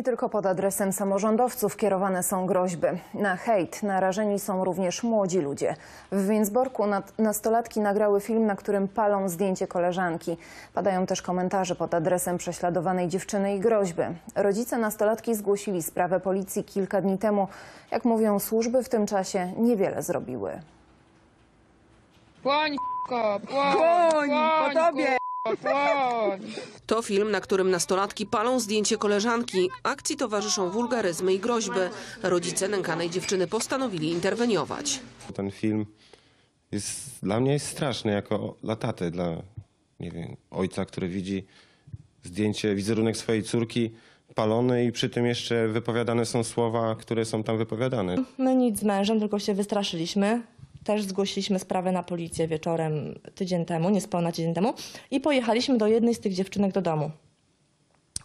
Nie tylko pod adresem samorządowców kierowane są groźby. Na hejt narażeni są również młodzi ludzie. W Więcborku nastolatki nagrały film, na którym palą zdjęcie koleżanki. Padają też komentarze pod adresem prześladowanej dziewczyny i groźby. Rodzice nastolatki zgłosili sprawę policji kilka dni temu. Jak mówią służby, w tym czasie niewiele zrobiły. Płoń, f***ko, płoń, Płoń, po tobie. To film, na którym nastolatki palą zdjęcie koleżanki. Akcji towarzyszą wulgaryzmy i groźby. Rodzice nękanej dziewczyny postanowili interweniować. Ten film jest dla mnie jest straszny jako dla taty, dla nie wiem, ojca, który widzi zdjęcie, wizerunek swojej córki palony i przy tym jeszcze wypowiadane są słowa, które są tam wypowiadane. My nic z mężem, tylko się wystraszyliśmy. Też zgłosiliśmy sprawę na policję wieczorem tydzień temu, niespełna tydzień temu i pojechaliśmy do jednej z tych dziewczynek do domu.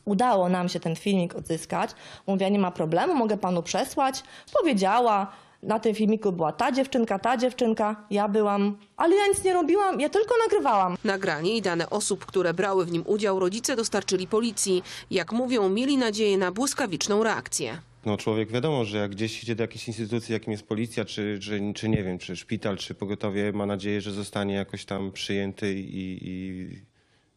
Udało nam się ten filmik odzyskać. Mówię, nie ma problemu, mogę panu przesłać. Powiedziała, na tym filmiku była ta dziewczynka, ta dziewczynka, ja byłam, ale ja nic nie robiłam, ja tylko nagrywałam. Nagranie i dane osób, które brały w nim udział, rodzice dostarczyli policji. Jak mówią, mieli nadzieję na błyskawiczną reakcję. No człowiek wiadomo, że jak gdzieś idzie do jakiejś instytucji, jakim jest policja, czy, czy, czy nie wiem, czy szpital, czy pogotowie, ma nadzieję, że zostanie jakoś tam przyjęty i, i,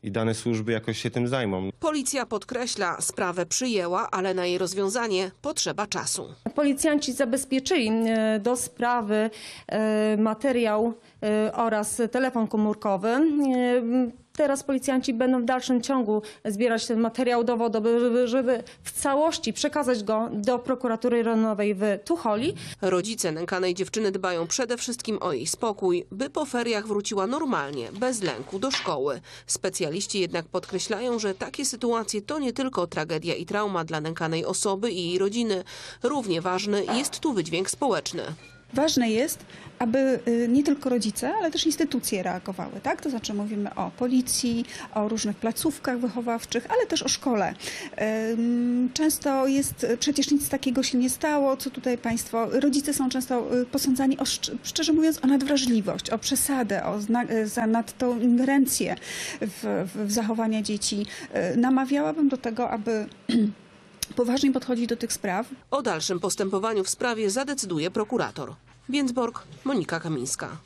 i dane służby jakoś się tym zajmą. Policja podkreśla, sprawę przyjęła, ale na jej rozwiązanie potrzeba czasu. Policjanci zabezpieczyli e, do sprawy e, materiał e, oraz telefon komórkowy. E, Teraz policjanci będą w dalszym ciągu zbierać ten materiał dowodowy, żeby, żeby w całości przekazać go do prokuratury rejonowej w Tucholi. Rodzice nękanej dziewczyny dbają przede wszystkim o jej spokój, by po feriach wróciła normalnie, bez lęku do szkoły. Specjaliści jednak podkreślają, że takie sytuacje to nie tylko tragedia i trauma dla nękanej osoby i jej rodziny. Równie ważny jest tu wydźwięk społeczny. Ważne jest, aby y, nie tylko rodzice, ale też instytucje reagowały, tak? To znaczy mówimy o policji, o różnych placówkach wychowawczych, ale też o szkole. Często jest, przecież nic takiego się nie stało, co tutaj państwo, rodzice są często y, posądzani o, szcz- szczerze mówiąc, o nadwrażliwość, o przesadę, o y, za nadtą ingerencję w, w, zachowania dzieci. Namawiałabym do tego, aby poważnie podchodzić do tych spraw, O dalszym postępowaniu w sprawie zadecyduje prokurator. Więcborg, Monika Kamińska.